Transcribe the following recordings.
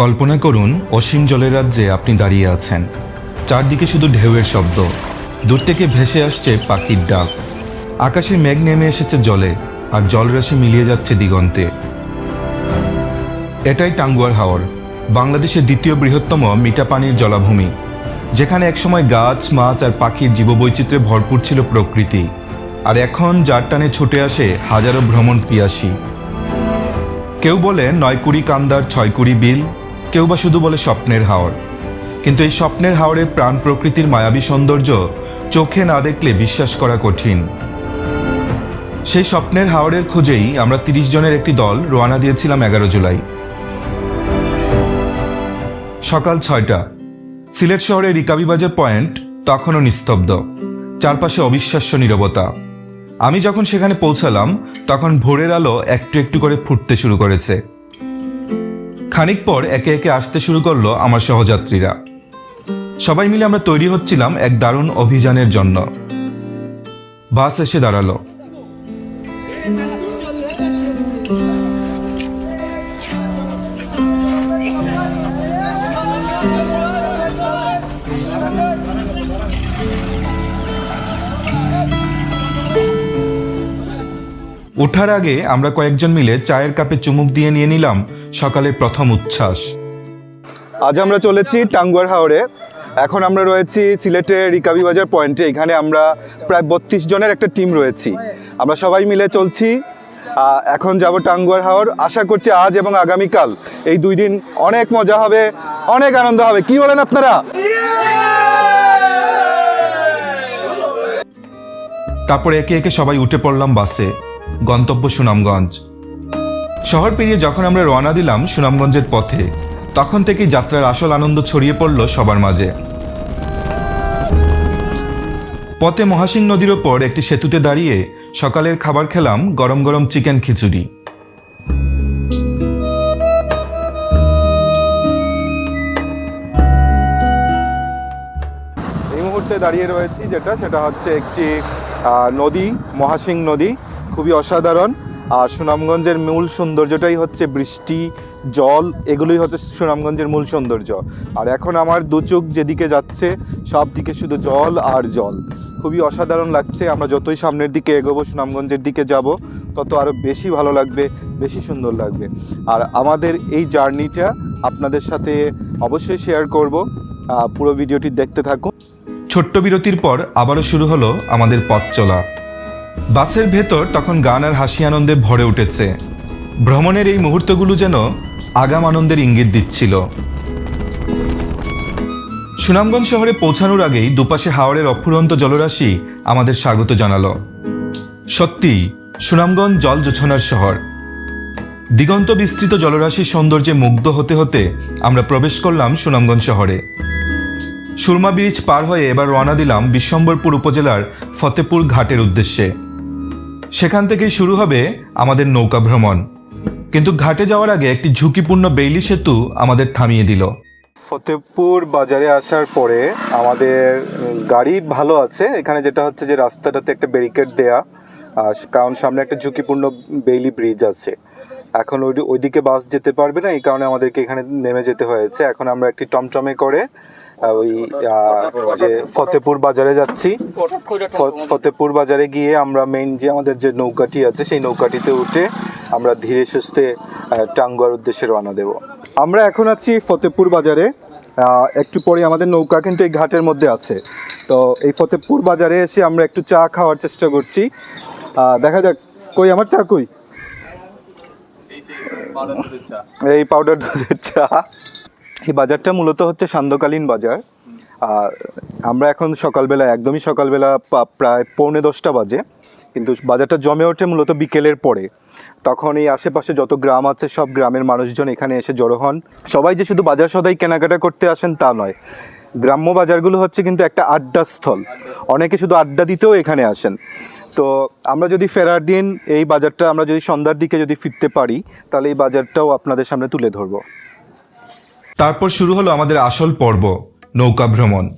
কল্পনা করুন অসীম জলের রাজ্যে আপনি দাঁড়িয়ে আছেন। চারদিকে শুধু ঢেউয়ের শব্দ। দূর থেকে ভেসে আসছে পাখির ডাক। আকাশে মেঘ নেমে এসেছে জলে, আর জলরাশি মিলিয়ে যাচ্ছে দিগন্তে। এটাই টাঙ্গুয়ার হাওর, বাংলাদেশের দ্বিতীয় বৃহত্তম মিঠা পানির জলাভূমি, যেখানে একসময় গাছ, মাছ আর পাখির জীববৈচিত্র্যে ভরপুর ছিল প্রকৃতি, আর এখন যার টানে ছুটে আসে হাজারো ভ্রমণ পিয়াসী। কেউ বলে নয় কুড়ি কান্দার ছয় কুড়ি বিল কেউ বা শুধু বলে স্বপ্নের হাওর। কিন্তু এই স্বপ্নের হাওরের প্রাণ প্রকৃতির মায়াবী সৌন্দর্য চোখে না দেখলে বিশ্বাস করা কঠিন। সেই স্বপ্নের হাওরের খোঁজেই আমরা তিরিশ জনের একটি দল রওনা দিয়েছিলাম এগারো জুলাই। সকাল ছয়টা। সিলেট শহরের রিকাবিবাজার পয়েন্ট তখনও নিস্তব্ধ। চারপাশে অবিশ্বাস্য নীরবতা। আমি যখন সেখানে পৌঁছালাম, তখন ভোরের আলো একটু একটু করে ফুটতে শুরু করেছে। খানিক পর একে একে আসতে শুরু করল আমার সহযাত্রীরা। সবাই মিলে আমরা তৈরি হচ্ছিলাম এক দারুণ অভিযানের জন্য। বাস এসে দাঁড়াল। ওঠার আগে আমরা কয়েকজন মিলে চায়ের কাপে চুমুক দিয়ে নিয়ে নিলাম সকালের প্রথম উচ্ছ্বাস। আজ আমরা চলেছি টাঙ্গুয়ার হাওরে। এখন আমরা রয়েছি সিলেটের রিকাবি বাজার পয়েন্টে। এখানে আমরা প্রায় বত্রিশ জনের একটা টিম রয়েছি। আমরা সবাই মিলে চলছি। এখন যাব টাঙ্গুয়ার হাওর। আশা করছি আজ এবং আগামীকাল এই দুই দিন অনেক মজা হবে অনেক আনন্দ হবে। কি বলেন আপনারা? তারপরে একে একে সবাই উঠে পড়লাম বাসে। গন্তব্য সুনামগঞ্জ। শহর পেরিয়ে যখন আমরা রওনা দিলাম সুনামগঞ্জের পথে, তখন থেকেই যাত্রার আসল আনন্দ ছড়িয়ে পড়ল সবার মাঝে। পথে মহাসিং নদীর ওপর একটি সেতুতে দাঁড়িয়ে সকালের খাবার খেলাম গরম গরম চিকেন খিচুড়ি। এই মুহূর্তে দাঁড়িয়ে রয়েছি যেটা, সেটা হচ্ছে একটি নদী, মহাসিং নদী। খুবই অসাধারণ। আর সুনামগঞ্জের মূল সৌন্দর্যটাই হচ্ছে বৃষ্টি, জল, এগুলোই হচ্ছে সুনামগঞ্জের মূল সৌন্দর্য। আর এখন আমার দু চোখ যেদিকে যাচ্ছে, সব দিকে শুধু জল আর জল। খুবই অসাধারণ লাগছে, আমরা যতই সামনের দিকে এগোবো, সুনামগঞ্জের দিকে যাব, তত আরও বেশি ভালো লাগবে, বেশি সুন্দর লাগবে। আর আমাদের এই জার্নিটা আপনাদের সাথে অবশ্যই শেয়ার করব পুরো ভিডিওটি দেখতে থাকুন। ছোট্ট বিরতির পর আবারও শুরু হলো আমাদের পথ চলা। বাসের ভেতর তখন গান আর হাসি আনন্দে ভরে উঠেছে। ভ্রমণের এই মুহূর্তগুলো যেন আগাম আনন্দের ইঙ্গিত দিচ্ছিল। সুনামগঞ্জ শহরে পৌঁছানোর আগেই দুপাশে হাওড়ের অফুরন্ত জলরাশি আমাদের স্বাগত জানালো। সত্যি, সুনামগঞ্জ জল জোছনার শহর। দিগন্ত বিস্তৃত জলরাশির সৌন্দর্যে মুগ্ধ হতে হতে আমরা প্রবেশ করলাম সুনামগঞ্জ শহরে। সুরমা ব্রিজ পার হয়ে এবার রওনা দিলাম বিশ্বম্বরপুর উপজেলার ফতেপুর ঘাটের উদ্দেশ্যে। সেখান থেকেই শুরু হবে আমাদের নৌকা ভ্রমণ। কিন্তু ঘাটে যাওয়ার আগে একটি ঝুঁকিপূর্ণ বেইলি সেতু আমাদের থামিয়ে দিল। ফতেপুর বাজারে আসার পরে আমাদের গাড়ি ভালো আছে। এখানে যেটা হচ্ছে যে রাস্তাটাতে একটা ব্যারিকেড দেয়া কারণ সামনে একটা ঝুঁকিপূর্ণ বেইলি ব্রিজ আছে। এখন ওই ওইদিকে বাস যেতে পারবে না, এই কারণে আমাদেরকে এখানে নেমে যেতে হয়েছে। এখন আমরা একটি টমটমে করে ওই যে ফতেপুর বাজারে যাচ্ছি। ফতেপুর বাজারে গিয়ে আমরা মেইন যে আমাদের যে নৌকাটি আছে সেই নৌকাটিতে উঠে আমরা ধীরে সুস্থে টাঙ্গুয়ার উদ্দেশ্যে রওনা দেব। আমরা এখন আছি ফতেপুর বাজারে। একটু পরে আমাদের নৌকা কিন্তু এই ঘাটের মধ্যে আছে। তো এই ফতেপুর বাজারে এসে আমরা একটু চা খাওয়ার চেষ্টা করছি। দেখা যাক কই আমার চা কই? এই পাউডার দুধের চা। এই বাজারটা মূলত হচ্ছে সান্ধ্যকালীন বাজার। আমরা এখন সকালবেলা একদমই সকালবেলা প্রায় পৌনে দশটা বাজে, কিন্তু বাজারটা জমে ওঠে মূলত বিকেলের পরে। তখন এই আশেপাশে যত গ্রাম আছে, সব গ্রামের মানুষজন এখানে এসে জড়ো হন। সবাই যে শুধু বাজার সদাই কেনাকাটা করতে আসেন তা নয়, গ্রাম্য বাজারগুলো হচ্ছে কিন্তু একটা আড্ডা স্থল অনেকে শুধু আড্ডা দিতেও এখানে আসেন। তো আমরা যদি ফেরার দিন এই বাজারটা, আমরা যদি সন্ধ্যার দিকে যদি ফিরতে পারি, তাহলে এই বাজারটাও আপনাদের সামনে তুলে ধরবো। তারপর শুরু হলো আমাদের আসল পর্ব, নৌকা ভ্রমণ।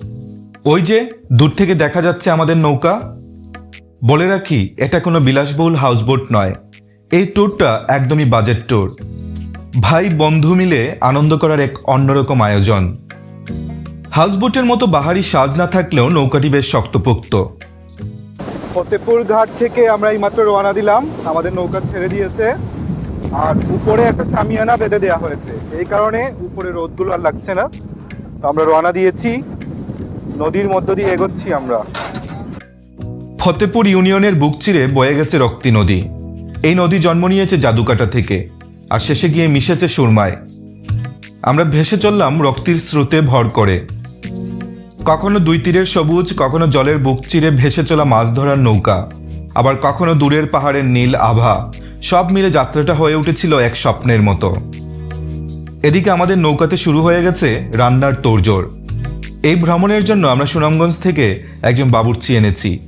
ওই যে, দূর থেকে দেখা যাচ্ছে আমাদের নৌকা। বলে রাখি, এটা কোনো বিলাসবহুল হাউসবোট নয়। এই ট্যুরটা একদমই বাজেট ট্যুর। ভাই বন্ধু মিলে আনন্দ করার এক অন্যরকম আয়োজন। হাউসবোটের মতো বাহারি সাজ না থাকলেও নৌকাটি বেশ শক্তপোক্ত। ফতেপুর ঘাট থেকে আমরা এইমাত্র রওনা দিলাম। আমাদের নৌকা ছেড়ে দিয়েছে। আর উপরে একটা সামিয়ানা বেঁধে দেওয়া হয়েছে। এই কারণে উপরে রোদগুলো আর লাগছে না। তো আমরা রওনা দিয়েছি। নদীর মধ্য দিয়ে এগোচ্ছি আমরা। ফতেপুর ইউনিয়নের বুক চিরে বয়ে গেছে রক্তি নদী। এই নদী জন্ম নিয়েছে জাদুকাটা থেকে, আর শেষে গিয়ে মিশেছে সুরমায়। আমরা ভেসে চললাম রক্তির স্রোতে ভর করে। কখনো দুই তীরের সবুজ, কখনো জলের বুক চিরে ভেসে চলা মাছ ধরার নৌকা। আবার কখনো দূরের পাহাড়ের নীল আভা। সব মিলে যাত্রাটা হয়ে উঠেছিল এক স্বপ্নের মতো। এদিকে আমাদের নৌকাতে শুরু হয়ে গেছে রান্নার তোড়জোড়। এই ভ্রমণের জন্য আমরা সুনামগঞ্জ থেকে একজন বাবুর্চি এনেছি।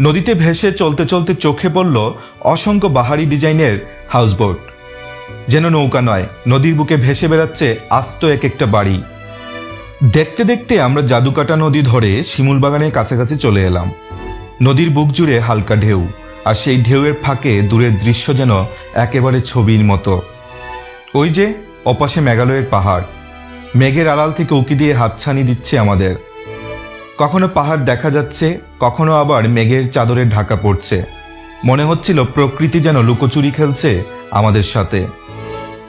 নদীতে ভেসে চলতে চলতে চোখে পড়ল অসংখ্য বাহারি ডিজাইনের হাউসবোট। যেন নৌকা নয়, নদীর বুকে ভেসে বেড়াচ্ছে আস্ত এক একটা বাড়ি। দেখতে দেখতে আমরা জাদুকাটা নদী ধরে শিমুল বাগানের কাছাকাছি চলে এলাম। নদীর বুক জুড়ে হালকা ঢেউ। আর সেই ঢেউয়ের ফাঁকে দূরের দৃশ্য যেন একেবারে ছবির মতো। ওই যে অপাশে মেঘালয়ের পাহাড়। মেঘের আড়াল থেকে উকি দিয়ে হাতছানি দিচ্ছে আমাদের। কখনো পাহাড় দেখা যাচ্ছে, কখনো আবার মেঘের চাদরে ঢাকা পড়ছে। মনে হচ্ছিল প্রকৃতি যেন লুকোচুরি খেলছে আমাদের সাথে।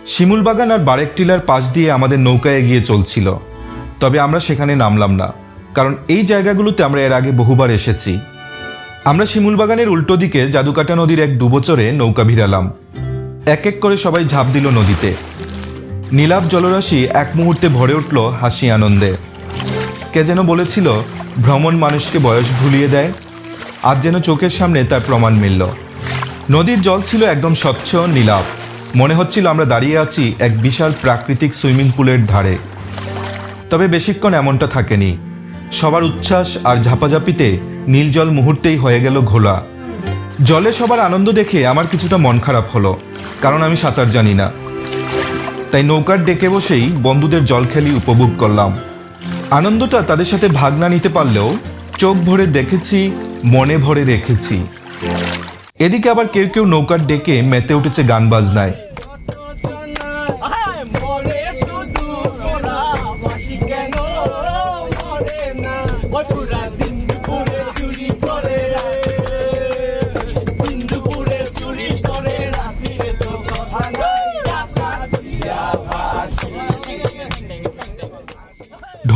শিমুল বাগান আর বারেক টিলার পাশ দিয়ে আমাদের নৌকা এগিয়ে চলছিল। তবে আমরা সেখানে নামলাম না, কারণ এই জায়গাগুলোতে আমরা এর আগে বহুবার এসেছি। আমরা শিমুল বাগানের উল্টো দিকে জাদুকাটা নদীর এক ডুবোচরে নৌকা ভিড়ালাম। এক এক করে সবাই ঝাঁপ দিল নদীতে। নীলাভ জলরাশি এক মুহূর্তে ভরে উঠল হাসি আনন্দে। কে যেন বলেছিল, ভ্রমণ মানুষকে বয়স ভুলিয়ে দেয়, আজ যেন চোখের সামনে তার প্রমাণ মিলল। নদীর জল ছিল একদম স্বচ্ছ নীলাভ। মনে হচ্ছিল আমরা দাঁড়িয়ে আছি এক বিশাল প্রাকৃতিক সুইমিং পুলের ধারে। তবে বেশিক্ষণ এমনটা থাকেনি। সবার উচ্ছ্বাস আর ঝাপাঝাপিতে নীল জল মুহূর্তেই হয়ে গেল ঘোলা। জলে সবার আনন্দ দেখে আমার কিছুটা মন খারাপ হলো, কারণ আমি সাঁতার জানি না। তাই নৌকার ডেকে বসেই বন্ধুদের জল খেলি উপভোগ করলাম। আনন্দটা তাদের সাথে ভাগ না নিতে পারলেও চোখ ভরে দেখেছি, মনে ভরে রেখেছি। এদিকে আবার কেউ কেউ নৌকার ডেকে মেতে উঠেছে গান বাজনায়।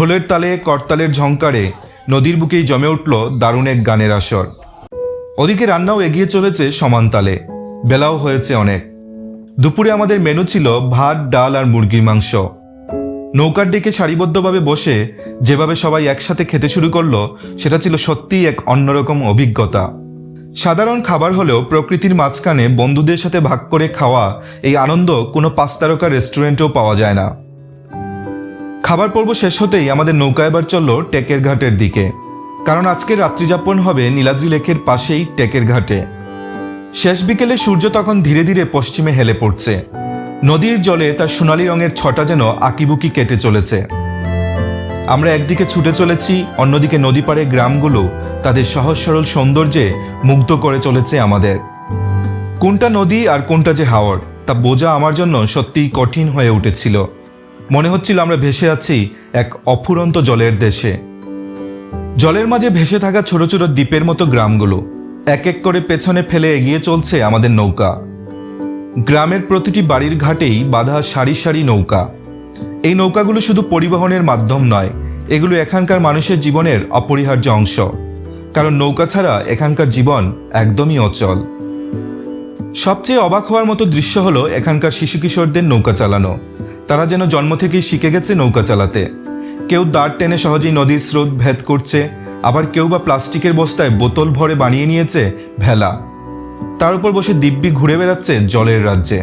ঢোলের তালে, করতালের ঝংকারে নদীর বুকেই জমে উঠল দারুণ এক গানের আসর। ওদিকে রান্নাও এগিয়ে চলেছে সমান তালে। বেলাও হয়েছে অনেক। দুপুরে আমাদের মেনু ছিল ভাত, ডাল আর মুরগির মাংস। নৌকার দিকে সারিবদ্ধভাবে বসে যেভাবে সবাই একসাথে খেতে শুরু করল, সেটা ছিল সত্যিই এক অন্যরকম অভিজ্ঞতা। সাধারণ খাবার হলেও প্রকৃতির মাঝখানে বন্ধুদের সাথে ভাগ করে খাওয়া, এই আনন্দ কোনো পাঁচ তারকা রেস্টুরেন্টেও পাওয়া যায় না। খাবার পর্ব শেষ হতেই আমাদের নৌকা এবার চলল টেকের ঘাটের দিকে। কারণ আজকের রাত্রিযাপন হবে নীলাদ্রি লেকের পাশেই টেকের ঘাটে। শেষ বিকেলে সূর্য তখন ধীরে ধীরে পশ্চিমে হেলে পড়ছে। নদীর জলে তার সোনালী রঙের ছটা যেন আকিবুকি কেটে চলেছে। আমরা একদিকে ছুটে চলেছি, অন্যদিকে নদী পাড়ে গ্রামগুলো তাদের সহজ সরল সৌন্দর্যে মুগ্ধ করে চলেছে আমাদের। কোনটা নদী আর কোনটা যে হাওর, তা বোঝা আমার জন্য সত্যিই কঠিন হয়ে উঠেছিল। মনে হচ্ছিল আমরা ভেসে আছি এক অফুরন্ত জলের দেশে। জলের মাঝে ভেসে থাকা ছোট ছোট দ্বীপের মতো গ্রামগুলো, এক এক করে পেছনে ফেলে এগিয়ে চলছে আমাদের নৌকা। গ্রামের প্রতিটি বাড়ির ঘাটেই বাধা সারি সারি নৌকা। এই নৌকাগুলো শুধু পরিবহনের মাধ্যম নয়, এগুলো এখানকার মানুষের জীবনের অপরিহার্য অংশ। কারণ নৌকা ছাড়া এখানকার জীবন একদমই অচল। সবচেয়ে অবাক হওয়ার মতো দৃশ্য হলো এখানকার শিশু কিশোরদের নৌকা চালানো। তারা যেন জন্ম থেকেই শিখে গেছে নৌকা চালাতে। কেউ দাঁড় টেনে সহজেই নদীর স্রোত ভেদ করছে, আবার কেউ বা প্লাস্টিকের বস্তায় বোতল ভরে বানিয়ে নিয়েছে ভেলা। তার উপর বসে দিব্যি ঘুরে বেড়াচ্ছে জলের রাজ্যে।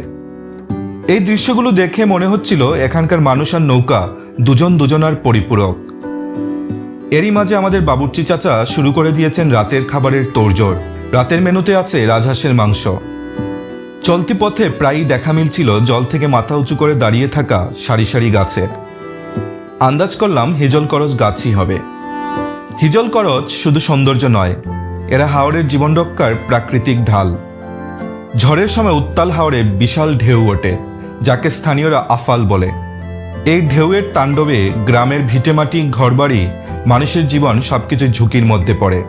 এই দৃশ্যগুলো দেখে মনে হচ্ছিল এখানকার মানুষ আর নৌকা দুজন দুজনার পরিপূরক। এরই মাঝে আমাদের বাবুর্চি চাচা শুরু করে দিয়েছেন রাতের খাবারের তোড়জোড়। রাতের মেনুতে আছে রাজহাঁসের মাংস। চলতি পথে প্রায়ই দেখা মিলছিল জল থেকে মাথা উঁচু করে দাঁড়িয়ে থাকা সারি সারি গাছে। আন্দাজ করলাম হিজল করজ গাছই হবে। হিজল করজ শুধু সৌন্দর্য নয়, এরা হাওড়ের জীবন রক্ষার প্রাকৃতিক ঢাল। ঝড়ের সময় উত্তাল হাওড়ে বিশাল ঢেউ ওঠে, যাকে স্থানীয়রা আফাল বলে। এই ঢেউয়ের তাণ্ডবে গ্রামের ভিটেমাটি, ঘরবাড়ি, মানুষের জীবন সবকিছু ঝুঁকির মধ্যে পড়ে।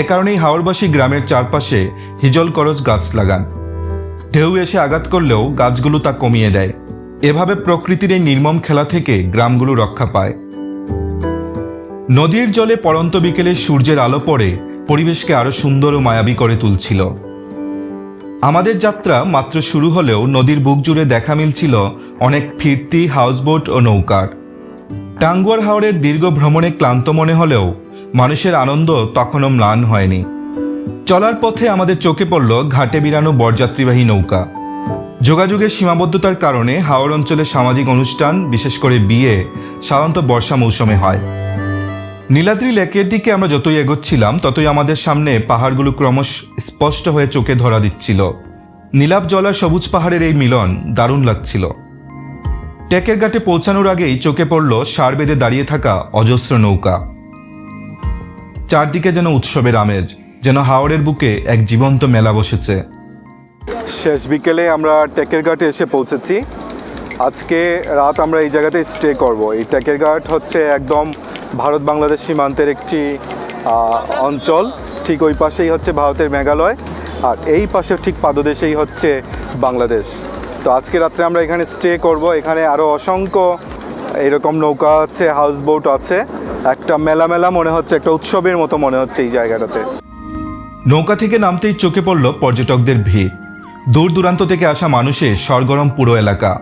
এ কারণেই হাওড়বাসী গ্রামের চারপাশে হিজল করজ গাছ লাগান। ঢেউ এসে আঘাত করলেও গাছগুলো তা কমিয়ে দেয়। এভাবে প্রকৃতির এই নির্মম খেলা থেকে গ্রামগুলো রক্ষা পায়। নদীর জলে পড়ন্ত বিকেলে সূর্যের আলো পড়ে পরিবেশকে আরও সুন্দর ও মায়াবী করে তুলছিল। আমাদের যাত্রা মাত্র শুরু হলেও নদীর বুক জুড়ে দেখা মিলছিল অনেক ফিরতি হাউসবোট ও নৌকার। টাঙ্গুয়ার হাওড়ের দীর্ঘ ভ্রমণে ক্লান্ত মনে হলেও মানুষের আনন্দ তখনও ম্লান হয়নি। চলার পথে আমাদের চোখে পড়ল ঘাটে বিরানো বরযাত্রীবাহী নৌকা। যোগাযোগের সীমাবদ্ধতার কারণে হাওড় অঞ্চলে সামাজিক অনুষ্ঠান, বিশেষ করে বিয়ে, সাধারণত বর্ষা মৌসুমে হয়। নীলাদ্রি লেকের দিকে আমরা যতই এগোচ্ছিলাম, ততই আমাদের সামনে পাহাড়গুলো ক্রমশ স্পষ্ট হয়ে চোখে ধরা দিচ্ছিল। নীলাভ জলার সবুজ পাহাড়ের এই মিলন দারুণ লাগছিল। টেকের ঘাটে পৌঁছানোর আগেই চোখে পড়ল সার বেঁধে দাঁড়িয়ে থাকা অজস্র নৌকা। চারদিকে যেন উৎসবের আমেজ। যেন হাওড়ের বুকে এক জীবন্ত মেলা বসেছে। শেষ বিকেলে আমরা টেকের ঘাটে এসে পৌঁছেছি। আজকে রাত আমরা এই জায়গাতে স্টে করব। এই টেকের ঘাট হচ্ছে একদম ভারত বাংলাদেশ সীমান্তের একটি অঞ্চল। ঠিক ওই পাশেই হচ্ছে ভারতের মেঘালয়। আর এই পাশে ঠিক পাদদেশেই হচ্ছে বাংলাদেশ। তো আজকে রাত্রে আমরা এখানে স্টে করব। এখানে আরও অসংখ্য এরকম নৌকা আছে হাউস বোট আছে। একটা মেলা মেলা মনে হচ্ছে, একটা উৎসবের মতো মনে হচ্ছে এই জায়গাটাতে। নৌকা থেকে নামতেই চোখে পড়ল পর্যটকদের ভিড়। দূর দূরান্ত থেকে আসা মানুষের সরগরম পুরো এলাকা।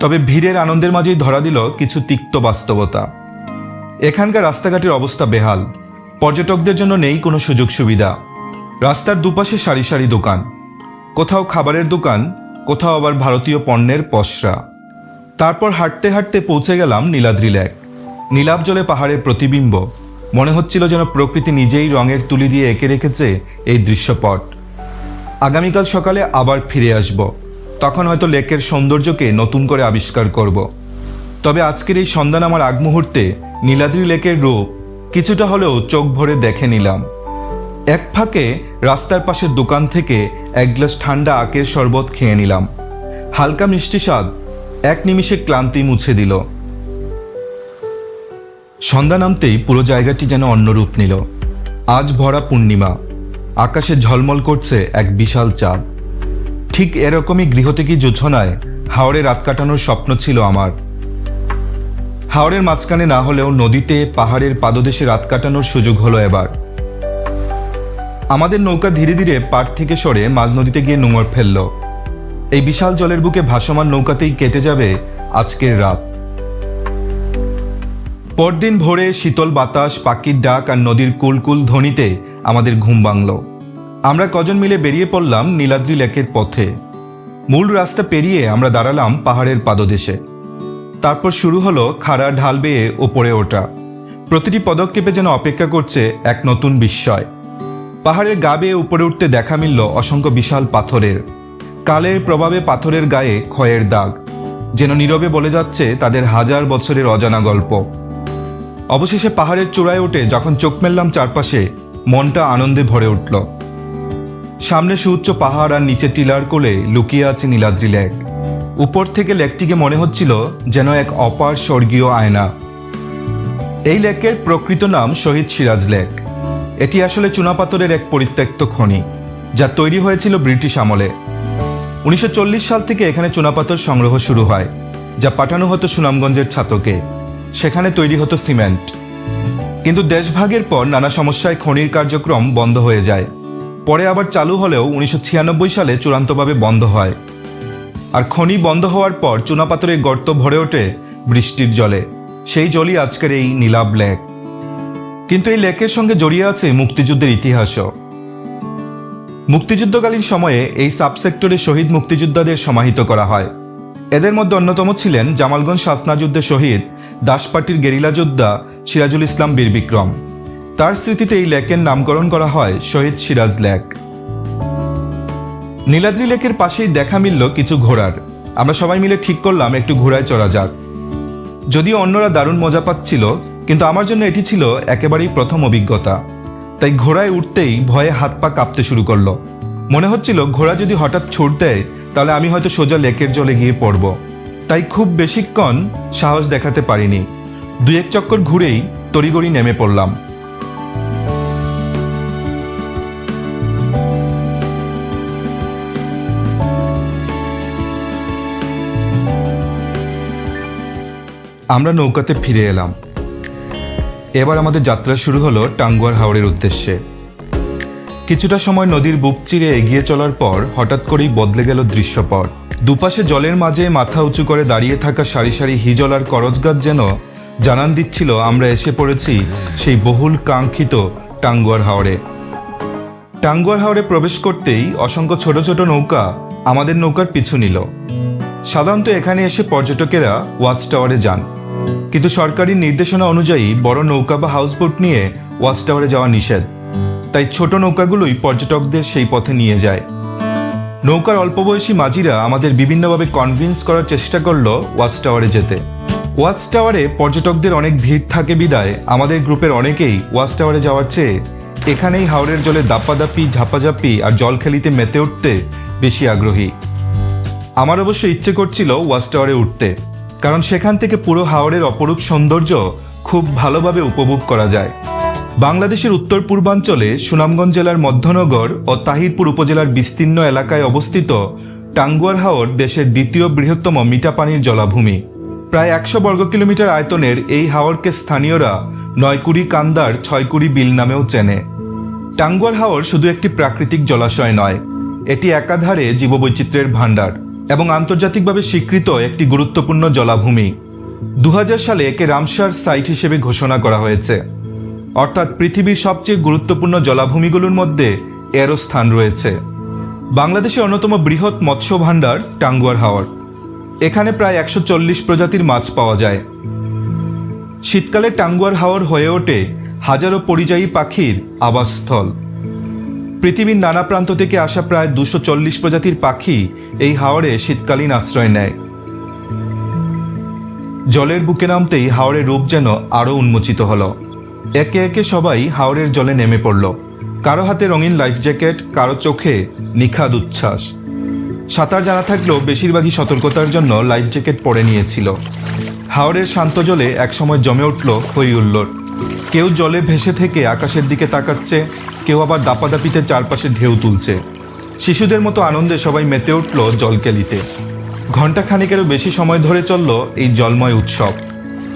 তবে ভিড়ের আনন্দের মাঝেই ধরা দিল কিছু তিক্ত বাস্তবতা। এখানকার রাস্তাঘাটের অবস্থা বেহাল। পর্যটকদের জন্য নেই কোনো সুযোগ সুবিধা। রাস্তার দুপাশে সারি সারি দোকান। কোথাও খাবারের দোকান, কোথাও আবার ভারতীয় পণ্যের পসরা। তারপর হাঁটতে হাঁটতে পৌঁছে গেলাম নীলাদ্রি লেক। নীলাভ জলে পাহাড়ের প্রতিবিম্ব। মনে হচ্ছিল যেন প্রকৃতি নিজেই রঙের তুলি দিয়ে এঁকে রেখেছে এই দৃশ্যপট। আগামীকাল সকালে আবার ফিরে আসব। তখন হয়তো লেকের সৌন্দর্যকে নতুন করে আবিষ্কার করব। তবে আজকের এই সন্ধান আমার আগ মুহূর্তে নীলাদ্রি লেকের রূপ কিছুটা হলেও চোখ ভরে দেখে নিলাম। এক ফাঁকে রাস্তার পাশের দোকান থেকে এক গ্লাস ঠান্ডা আখের শরবত খেয়ে নিলাম। হালকা মিষ্টি স্বাদ এক নিমিষে ক্লান্তি মুছে দিল। সন্ধ্যা নামতেই পুরো জায়গাটি যেন অন্য রূপ নিল। আজ ভরা পূর্ণিমা। আকাশে ঝলমল করছে এক বিশাল চাঁদ। ঠিক এরকমই গৃহ থেকে জোছনায় হাওড়ে রাত কাটানোর স্বপ্ন ছিল আমার। হাওড়ের মাঝখানে না হলেও নদীতে, পাহাড়ের পাদদেশে রাত কাটানোর সুযোগ হলো এবার। আমাদের নৌকা ধীরে ধীরে পাড় থেকে সরে মাঝ নদীতে গিয়ে নোঙর ফেলল। এই বিশাল জলের বুকে ভাসমান নৌকাতেই কেটে যাবে আজকের রাত। পরদিন ভোরে শীতল বাতাস, পাখির ডাক আর নদীর কুলকুল ধ্বনিতে আমাদের ঘুম ভাঙল। আমরা কজন মিলে বেরিয়ে পড়লাম নীলাদ্রি লেকের পথে। মূল রাস্তা পেরিয়ে আমরা দাঁড়ালাম পাহাড়ের পাদদেশে। তারপর শুরু হলো খাড়া ঢাল বেয়ে ওপরে ওঠা। প্রতিটি পদক্ষেপে যেন অপেক্ষা করছে এক নতুন বিস্ময়। পাহাড়ের গা বেয়ে উপরে উঠতে দেখা মিলল অসংখ্য বিশাল পাথরের। কালের প্রভাবে পাথরের গায়ে ক্ষয়ের দাগ। যেন নীরবে বলে যাচ্ছে তাদের হাজার বছরের অজানা গল্প। অবশেষে পাহাড়ের চূড়ায় উঠে যখন চোখ মেললাম চারপাশে, মনটা আনন্দে ভরে উঠল। সামনে সুউচ্চ পাহাড় আর নিচে টিলার কোলে লুকিয়ে আছে নীলাদ্রি লেক। উপর থেকে লেকটিকে মনে হচ্ছিল যেন এক অপার স্বর্গীয় আয়না। এই লেকের প্রকৃত নাম শহীদ সিরাজ লেক। এটি আসলে চুনাপাথরের এক পরিত্যক্ত খনি, যা তৈরি হয়েছিল ব্রিটিশ আমলে। উনিশশো চল্লিশ সাল থেকে এখানে চুনাপাথর সংগ্রহ শুরু হয়, যা পাঠানো হতো সুনামগঞ্জের ছাতকে। সেখানে তৈরি হতো সিমেন্ট। কিন্তু দেশভাগের পর নানা সমস্যায় খনির কার্যক্রম বন্ধ হয়ে যায়। পরে আবার চালু হলেও উনিশশো ছিয়ানব্বই সালে চূড়ান্তভাবে বন্ধ হয়। আর খনি বন্ধ হওয়ার পর চুনাপাথরের গর্ত ভরে ওঠে বৃষ্টির জলে। সেই জলই আজকের এই নীলাব লেক। কিন্তু এই লেকের সঙ্গে জড়িয়ে আছে মুক্তিযুদ্ধের ইতিহাসও। মুক্তিযুদ্ধকালীন সময়ে এই সাবসেক্টরে শহীদ মুক্তিযোদ্ধাদের সমাহিত করা হয়। এদের মধ্যে অন্যতম ছিলেন জামালগঞ্জ শাসনা যুদ্ধে শহীদ দাসপাটির গেরিলা যোদ্ধা সিরাজুল ইসলাম বীর বিক্রম। তার স্মৃতিতে এই লেকের নামকরণ করা হয় শহীদ সিরাজ লেক। নীলাদ্রি লেকের পাশেই দেখা মিলল কিছু ঘোড়ার। আমরা সবাই মিলে ঠিক করলাম একটু ঘোড়ায় চড়া যাক। যদিও অন্যরা দারুণ মজা পাচ্ছিল, কিন্তু আমার জন্য এটি ছিল একেবারেই প্রথম অভিজ্ঞতা। তাই ঘোড়ায় উঠতেই ভয়ে হাত পা কাঁপতে শুরু করল। মনে হচ্ছিল, ঘোড়া যদি হঠাৎ ছুট দেয়, তাহলে আমি হয়তো সোজা লেকের জলে গিয়ে পড়ব। তাই খুব বেশিক্ষণ সাহস দেখাতে পারিনি। দুই এক চক্কর ঘুরেই তড়িগড়ি নেমে পড়লাম। আমরা নৌকাতে ফিরে এলাম। এবার আমাদের যাত্রা শুরু হলো টাঙ্গুয়ার হাওড়ের উদ্দেশ্যে। কিছুটা সময় নদীর বুক চিরে এগিয়ে চলার পর হঠাৎ করেই বদলে গেল দৃশ্যপট। দুপাশে জলের মাঝে মাথা উঁচু করে দাঁড়িয়ে থাকা সারি সারি হিজল আর করজগাছ যেন জানান দিচ্ছিল, আমরা এসে পড়েছি সেই বহুল কাঙ্ক্ষিত টাঙ্গুয়ার হাওড়ে টাঙ্গুয়ার হাওড়ে প্রবেশ করতেই অসংখ্য ছোট ছোট নৌকা আমাদের নৌকার পিছু নিল। সাধারণত এখানে এসে পর্যটকেরা ওয়াচ টাওয়ারে যান। কিন্তু সরকারি নির্দেশনা অনুযায়ী বড় নৌকা বা হাউসবোট নিয়ে ওয়াচ টাওয়ারে যাওয়া নিষেধ। তাই ছোট নৌকাগুলোই পর্যটকদের সেই পথে নিয়ে যায়। নৌকার অল্প বয়সী মাঝিরা আমাদের বিভিন্নভাবে কনভিন্স করার চেষ্টা করল ওয়াচ টাওয়ারে যেতে। ওয়াচ টাওয়ারে পর্যটকদের অনেক ভিড় থাকে বিদায়। আমাদের গ্রুপের অনেকেই ওয়াচ টাওয়ারে যাওয়ার চেয়ে এখানেই হাওড়ের জলে দাপ্পাদাপ্পি ঝাপাঝাপি আর জল খেলিতে মেতে উঠতে বেশি আগ্রহী। আমার অবশ্য ইচ্ছে করছিল ওয়াচ টাওয়ারে উঠতে, কারণ সেখান থেকে পুরো হাওড়ের অপরূপ সৌন্দর্য খুব ভালোভাবে উপভোগ করা যায়। বাংলাদেশের উত্তর পূর্বাঞ্চলে সুনামগঞ্জ জেলার মধ্যনগর ও তাহিরপুর উপজেলার বিস্তীর্ণ এলাকায় অবস্থিত টাঙ্গুয়ার হাওর দেশের দ্বিতীয় বৃহত্তম মিঠাপানির জলাভূমি। প্রায় একশো বর্গ কিলোমিটার আয়তনের এই হাওরকে স্থানীয়রা নয়কুড়ি কান্দার ছয়কুড়ি বিল নামেও চেনে। টাঙ্গুয়ার হাওর শুধু একটি প্রাকৃতিক জলাশয় নয়, এটি একাধারে জীববৈচিত্র্যের ভাণ্ডার এবং আন্তর্জাতিকভাবে স্বীকৃত একটি গুরুত্বপূর্ণ জলাভূমি। দু হাজার সালে একে রামসার সাইট হিসেবে ঘোষণা করা হয়েছে। অর্থাৎ পৃথিবীর সবচেয়ে গুরুত্বপূর্ণ জলাভূমিগুলোর মধ্যে এরও স্থান রয়েছে। বাংলাদেশের অন্যতম বৃহৎ মৎস্য ভাণ্ডার টাঙ্গুয়ার হাওর। এখানে প্রায় একশো চল্লিশ প্রজাতির মাছ পাওয়া যায়। শীতকালে টাঙ্গুয়ার হাওর হয়ে ওঠে হাজারো পরিযায়ী পাখির আবাসস্থল। পৃথিবীর নানা প্রান্ত থেকে আসা প্রায় দুশো চল্লিশ প্রজাতির পাখি এই হাওরে শীতকালীন আশ্রয় নেয়। জলের বুকে নামতেই হাওরের রূপ যেন আরও উন্মোচিত হলো। একে একে সবাই হাওরের জলে নেমে পড়ল। কারও হাতে রঙিন লাইফ জ্যাকেট, কারও চোখে নিখাদ উচ্ছ্বাস। সাঁতার জানা থাকলেও বেশিরভাগই সতর্কতার জন্য লাইফ জ্যাকেট পরে নিয়েছিল। হাওরের শান্ত জলে একসময় জমে উঠল হই হুল্লোড় কেউ জলে ভেসে থেকে আকাশের দিকে তাকাচ্ছে, কেউ আবার দাপাদাপিতে চারপাশে ঢেউ তুলছে। শিশুদের মতো আনন্দে সবাই মেতে উঠল জলকেলিতে। ঘণ্টা খানিকেরও বেশি সময় ধরে চলল এই জলময় উৎসব।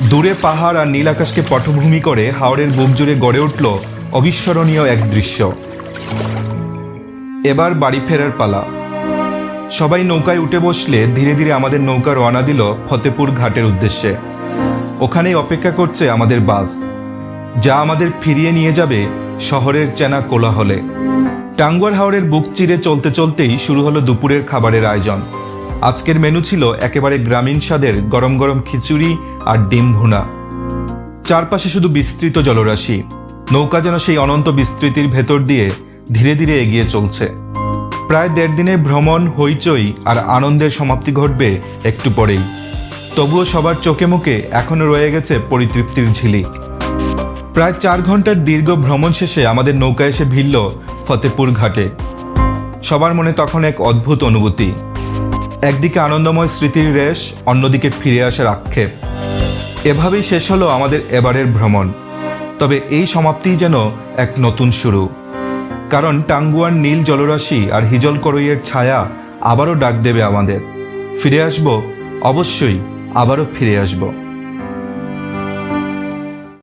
দূরে পাহাড় আর নীল আকাশকে পটভূমি করে হাওড়ের বুক জুড়ে গড়ে উঠল অবিস্মরণীয় এক দৃশ্য। এবার বাড়ি ফেরার পালা। সবাই নৌকায় উঠে বসলে ধীরে ধীরে আমাদের নৌকা রওনা দিল ফতেপুর ঘাটের উদ্দেশ্যে। ওখানেই অপেক্ষা করছে আমাদের বাস। যা আমাদের ফিরিয়ে নিয়ে যাবে শহরের চেনা কোলাহলে। টাঙ্গুয়ার হাওড়ের বুক চিরে চলতে চলতেই শুরু হলো দুপুরের খাবারের আয়োজন। আজকের মেনু ছিল একেবারে গ্রামীণ স্বাদের গরম গরম খিচুড়ি আর ডিম ভুনা। চারপাশে শুধু বিস্তৃত জলরাশি। নৌকা যেন সেই অনন্ত বিস্তৃতির ভেতর দিয়ে ধীরে ধীরে এগিয়ে চলছে। প্রায় দেড় দিনের ভ্রমণ, হইচই আর আনন্দের সমাপ্তি ঘটবে একটু পরেই। তবুও সবার চোখে মুখে এখনও রয়ে গেছে পরিতৃপ্তির ঝিলিক। প্রায় চার ঘণ্টার দীর্ঘ ভ্রমণ শেষে আমাদের নৌকা এসে ভিড়ল ফতেপুর ঘাটে। সবার মনে তখন এক অদ্ভুত অনুভূতি। একদিকে আনন্দময় স্মৃতির রেশ, অন্যদিকে ফিরে আসার আক্ষেপ এভাবেই শেষ হলো আমাদের এবারের ভ্রমণ। তবে এই সমাপ্তিই যেন এক নতুন শুরু। কারণ টাঙ্গুয়ার নীল জলরাশি আর হিজল করইয়ের ছায়া আবারও ডাক দেবে আমাদের। ফিরে আসব, অবশ্যই আবারও ফিরে আসব।